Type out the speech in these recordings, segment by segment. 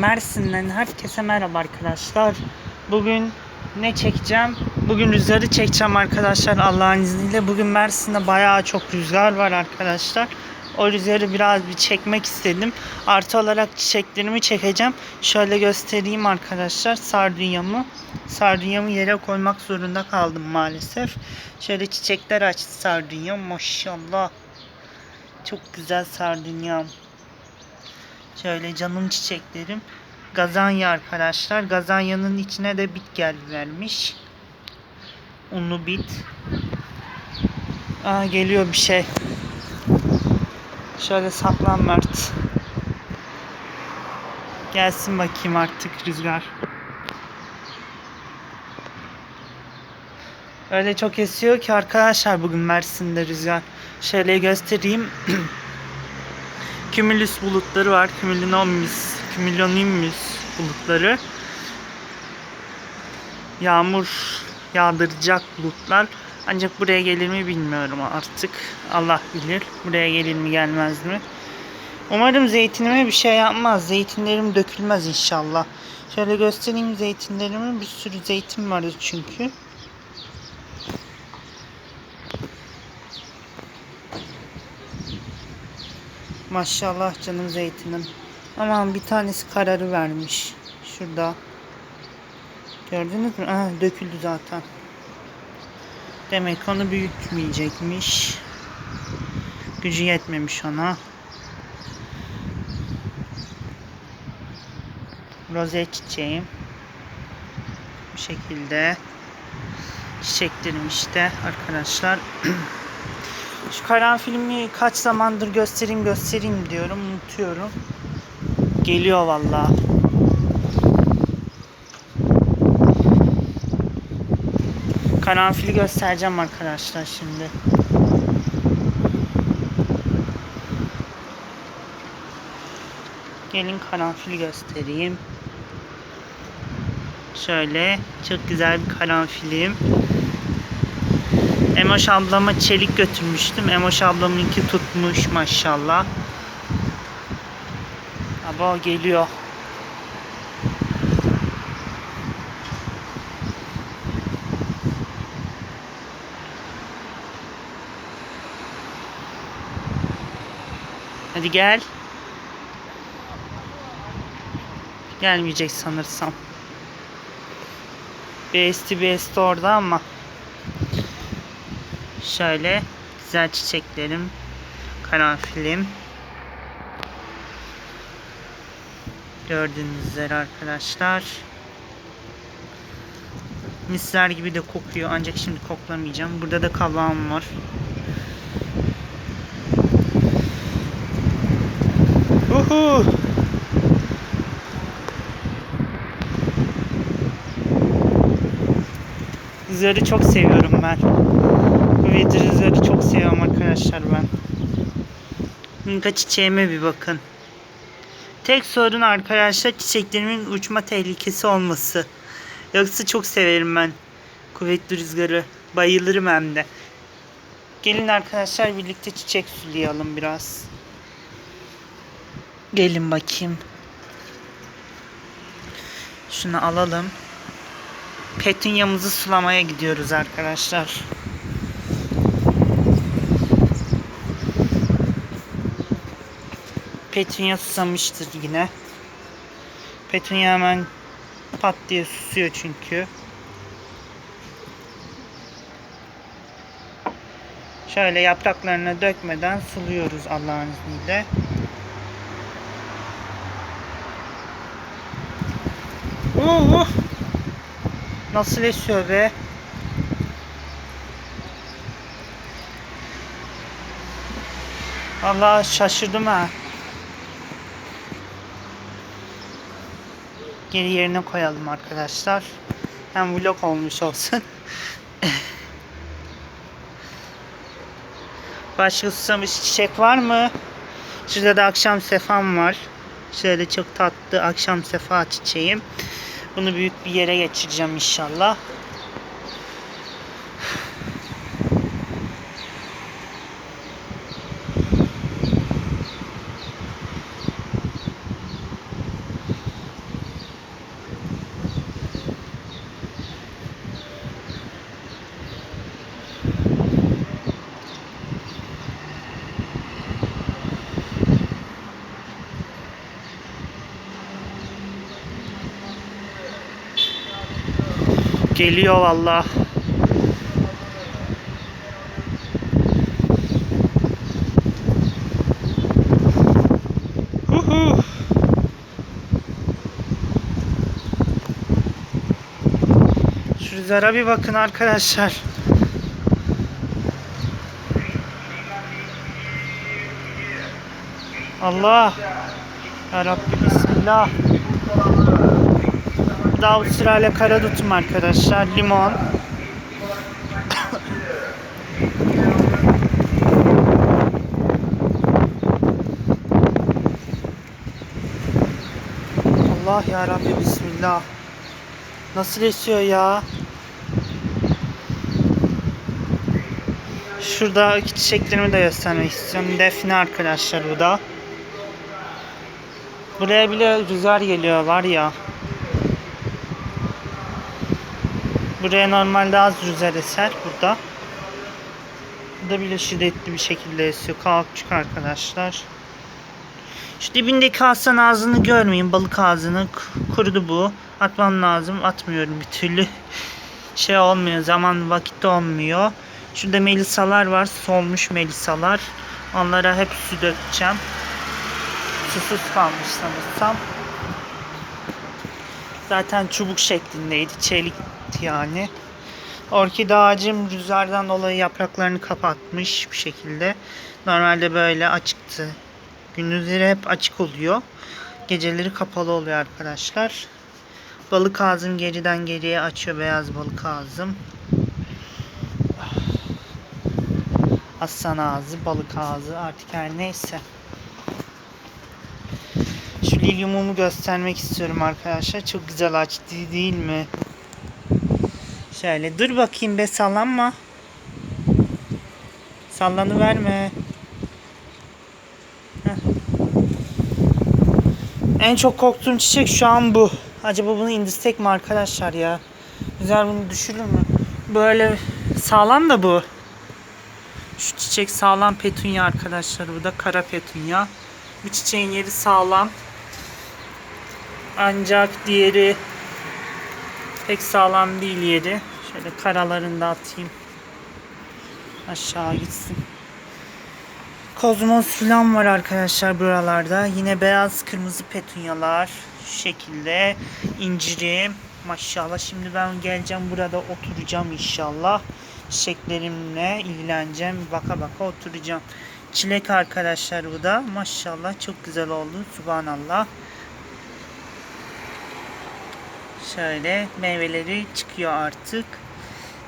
Mersin'den herkese merhaba arkadaşlar. Bugün ne çekeceğim? Bugün rüzgarı çekeceğim arkadaşlar Allah'ın izniyle. Bugün Mersin'de bayağı çok rüzgar var arkadaşlar. O rüzgarı biraz bir çekmek istedim. Artı olarak çiçeklerimi çekeceğim. Şöyle göstereyim arkadaşlar sardunyamı. Sardunyamı yere koymak zorunda kaldım maalesef. Şöyle çiçekler açtı sardunyam maşallah. Çok güzel sardunyam. Şöyle canım çiçeklerim. Gazanya arkadaşlar. Gazanyanın içine de bit gel vermiş. Unlu bit. Aa geliyor bir şey. Şöyle saklan Mert. Gelsin bakayım artık rüzgar. Öyle çok esiyor ki arkadaşlar bugün Mersin'de rüzgar. Şöyle göstereyim. Cumulus bulutları var. Cumulonimbus, Cumulonimbus bulutları. Yağmur yağdıracak bulutlar. Ancak buraya gelir mi bilmiyorum artık. Allah bilir. Buraya gelir mi gelmez mi? Umarım zeytinime bir şey yapmaz. Zeytinlerim dökülmez inşallah. Şöyle göstereyim zeytinlerimi. Bir sürü zeytin vardı çünkü. Maşallah canım zeytinim. Aman bir tanesi kararı vermiş. Şurada. Gördünüz mü? Aha, döküldü zaten. Demek onu büyütmeyecekmiş. Gücü yetmemiş ona. Roze çiçeğim. Bu şekilde. Çiçeklerim işte arkadaşlar. Şu karanfilimi kaç zamandır göstereyim göstereyim diyorum. Unutuyorum. Geliyor vallahi. Karanfili göstereceğim arkadaşlar şimdi. Gelin karanfili göstereyim. Şöyle çok güzel bir karanfilim. Emoş ablama çelik götürmüştüm. Emoş ablamınki tutmuş maşallah. Aba geliyor. Hadi gel. Gelmeyecek sanırsam. Besti besti orada ama. Şöyle güzel çiçeklerim, karanfilim. Gördüğünüz üzere arkadaşlar. Misler gibi de kokuyor ancak şimdi koklamayacağım. Burada da kabağım var. Uhu. Rüzgarı çok seviyorum ben. Rüzgarı çok seviyorum arkadaşlar ben. Minka çiçeğime bir bakın. Tek sorun arkadaşlar çiçeklerimin uçma tehlikesi olması. Yoksa çok severim ben kuvvetli rüzgarı. Bayılırım hem de. Gelin arkadaşlar birlikte çiçek sulayalım biraz. Gelin bakayım. Şunu alalım. Petunyamızı sulamaya gidiyoruz arkadaşlar. Petunya susamıştır yine. Petunya hemen pat diye susuyor çünkü. Şöyle yapraklarına dökmeden suluyoruz Allah'ın izniyle. Uh. Nasıl esiyor be? Allah şaşırdım ha. Geri yerine koyalım arkadaşlar. Hem vlog olmuş olsun. Başka susamış çiçek var mı? Şurada da akşam sefam var. Şöyle çok tatlı akşam sefa çiçeğim. Bunu büyük bir yere geçireceğim inşallah. Geliyor valla. Şu rüzgara bir bakın arkadaşlar. Allah. Ya Rabbi Bismillah. Daha Avustralya karadutum arkadaşlar. Limon. Allah ya Rabbi Bismillah. Nasıl esiyor ya? Şurada çiçeklerimi de göstermek istiyorum. Defne arkadaşlar bu da. Buraya bile rüzgar geliyor var ya. Buraya normalde az rüzgar eser burada. Burada bile şiddetli bir şekilde esiyor. Kalkçık arkadaşlar. Şu dibindeki aslan ağzını görmeyin. Balık ağzını kurudu bu. Atmam lazım. Atmıyorum bir türlü. Şey olmuyor. Zaman vakitte olmuyor. Şurada melisalar var. Solmuş melisalar. Onlara hep su dökeceğim. Susuz kalmış sanırsam. Zaten çubuk şeklindeydi. Çelikti yani. Orkide ağacım rüzgardan dolayı yapraklarını kapatmış bir şekilde. Normalde böyle açıktı. Gündüzleri hep açık oluyor. Geceleri kapalı oluyor arkadaşlar. Balık ağzım geriden geriye açıyor beyaz balık ağzım. Aslan ağzı, balık ağzı artık her neyse. Şu lilyumumu göstermek istiyorum arkadaşlar. Çok güzel açtı değil mi? Şöyle dur bakayım be sallanma. Sallanı verme. En çok korktuğum çiçek şu an bu. Acaba bunu indirsek mi arkadaşlar ya? Güzel bunu düşürür mü? Böyle sağlam da bu. Şu çiçek sağlam petunya arkadaşlar. Bu da kara petunya. Bu çiçeğin yeri sağlam. Ancak diğeri pek sağlam değil yeri. Şöyle karalarını da atayım. Aşağı gitsin. Kozmos filan var arkadaşlar buralarda. Yine beyaz kırmızı petunyalar. Şu şekilde. incirim. Maşallah şimdi ben geleceğim burada oturacağım inşallah. Çiçeklerimle ilgileneceğim. Baka baka oturacağım. Çilek arkadaşlar bu da. Maşallah çok güzel oldu. Subhanallah. Şöyle meyveleri çıkıyor artık.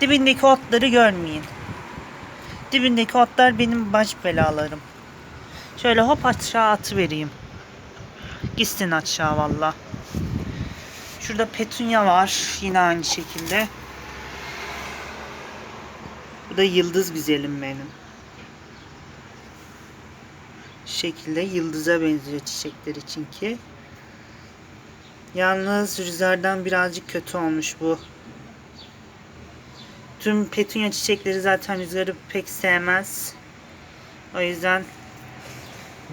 Dibindeki otları görmeyin. Dibindeki otlar benim baş belalarım. Şöyle hop aşağı atı vereyim. Gitsin aşağı valla. Şurada petunya var. Yine aynı şekilde. Bu da yıldız güzelim benim. Şu şekilde yıldıza benziyor çiçekleri çünkü. Yalnız rüzgardan birazcık kötü olmuş bu. Tüm petunya çiçekleri zaten rüzgarı pek sevmez. O yüzden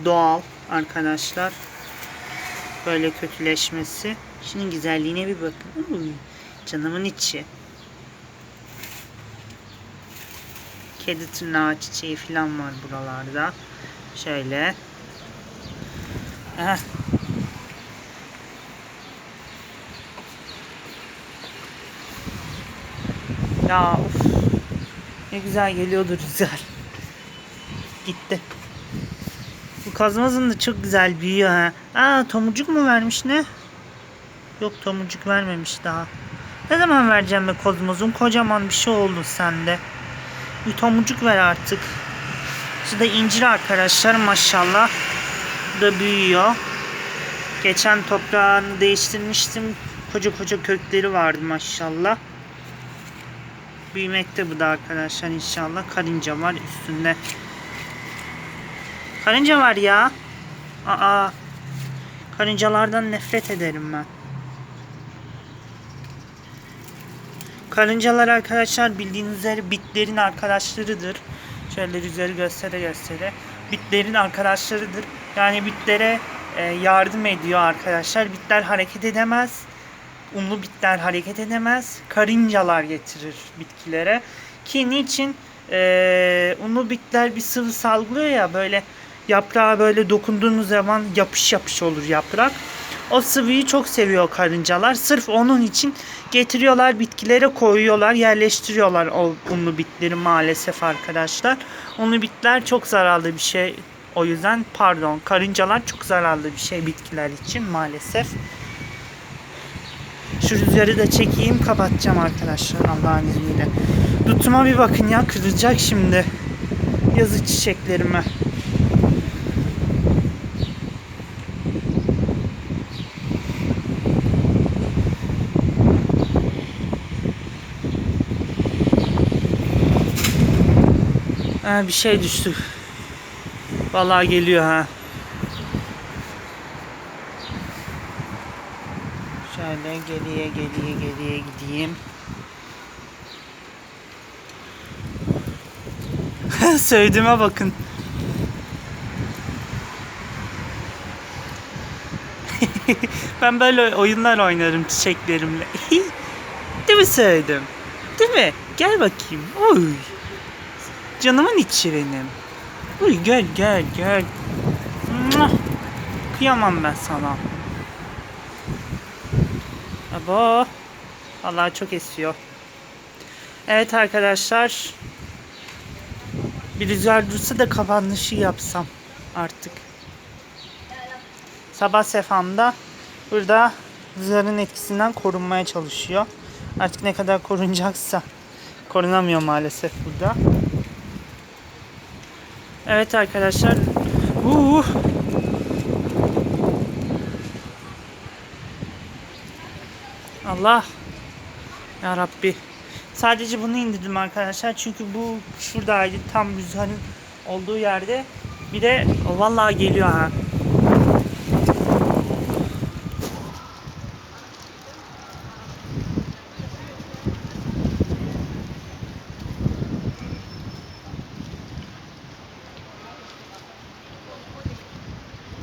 doğal arkadaşlar. Böyle kötüleşmesi. Şunun güzelliğine bir bakın. Canımın içi. Kedi tırnağı çiçeği falan var buralarda. Şöyle. Heh. Ya of. Ne güzel geliyordu rüzgar. Gitti. Bu kazmazın da çok güzel büyüyor ha. Aa tomurcuk mu vermiş ne? Yok tomurcuk vermemiş daha. Ne zaman vereceğim be kozmozun? Kocaman bir şey oldu sende. Bir tomurcuk ver artık. Şu da incir arkadaşlar maşallah. Bu da büyüyor. Geçen toprağını değiştirmiştim. Koca koca kökleri vardı maşallah. Büyümekte bu da arkadaşlar inşallah. Karınca var üstünde. Karınca var ya. Aa. Karıncalardan nefret ederim ben. Karıncalar arkadaşlar bildiğiniz üzere bitlerin arkadaşlarıdır. Şöyle rüzgarı göstere göstere. Bitlerin arkadaşlarıdır. Yani bitlere e, yardım ediyor arkadaşlar. Bitler hareket edemez. Unlu bitler hareket edemez. Karıncalar getirir bitkilere. Ki niçin? Ee, unlu bitler bir sıvı salgılıyor ya böyle yaprağa böyle dokunduğunuz zaman yapış yapış olur yaprak. O sıvıyı çok seviyor karıncalar. Sırf onun için getiriyorlar bitkilere koyuyorlar, yerleştiriyorlar o unlu bitleri maalesef arkadaşlar. Unlu bitler çok zararlı bir şey. O yüzden pardon karıncalar çok zararlı bir şey bitkiler için maalesef. Şu rüzgarı da çekeyim kapatacağım arkadaşlar Allah'ın izniyle. Dutuma bir bakın ya kırılacak şimdi. Yazı çiçeklerime. Ha, bir şey düştü. Vallahi geliyor ha. Şöyle geriye geriye geriye gideyim. Söylediğime bakın. ben böyle oyunlar oynarım çiçeklerimle. Değil mi söyledim? Değil mi? Gel bakayım. Oy. Canımın içi benim. Uy gel gel gel. Kıyamam ben sana. Abo. Allah çok esiyor. Evet arkadaşlar. Bir rüzgar dursa da kapanışı yapsam artık. Sabah sefamda burada rüzgarın etkisinden korunmaya çalışıyor. Artık ne kadar korunacaksa korunamıyor maalesef burada. Evet arkadaşlar. Uh. Allah. Ya Rabbi. Sadece bunu indirdim arkadaşlar. Çünkü bu şuradaydı. Tam rüzgarın olduğu yerde. Bir de vallahi geliyor ha.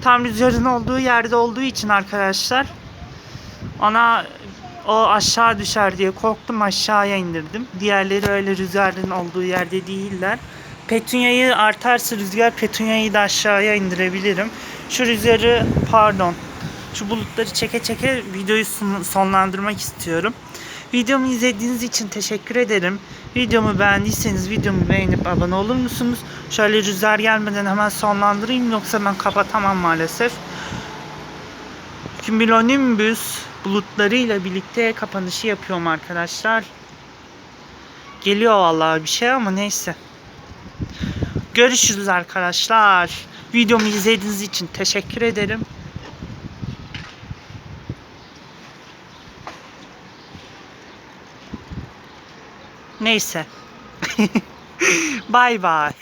Tam rüzgarın olduğu yerde olduğu için arkadaşlar ona o aşağı düşer diye korktum aşağıya indirdim. Diğerleri öyle rüzgarın olduğu yerde değiller. Petunyayı artarsa rüzgar petunyayı da aşağıya indirebilirim. Şu rüzgarı pardon şu bulutları çeke çeke videoyu son- sonlandırmak istiyorum. Videomu izlediğiniz için teşekkür ederim. Videomu beğendiyseniz videomu beğenip abone olur musunuz? Şöyle rüzgar gelmeden hemen sonlandırayım yoksa ben kapatamam maalesef. Cumulonimbus bulutlarıyla birlikte kapanışı yapıyorum arkadaşlar. Geliyor vallahi bir şey ama neyse. Görüşürüz arkadaşlar. Videomu izlediğiniz için teşekkür ederim. Neyse. Bay bay.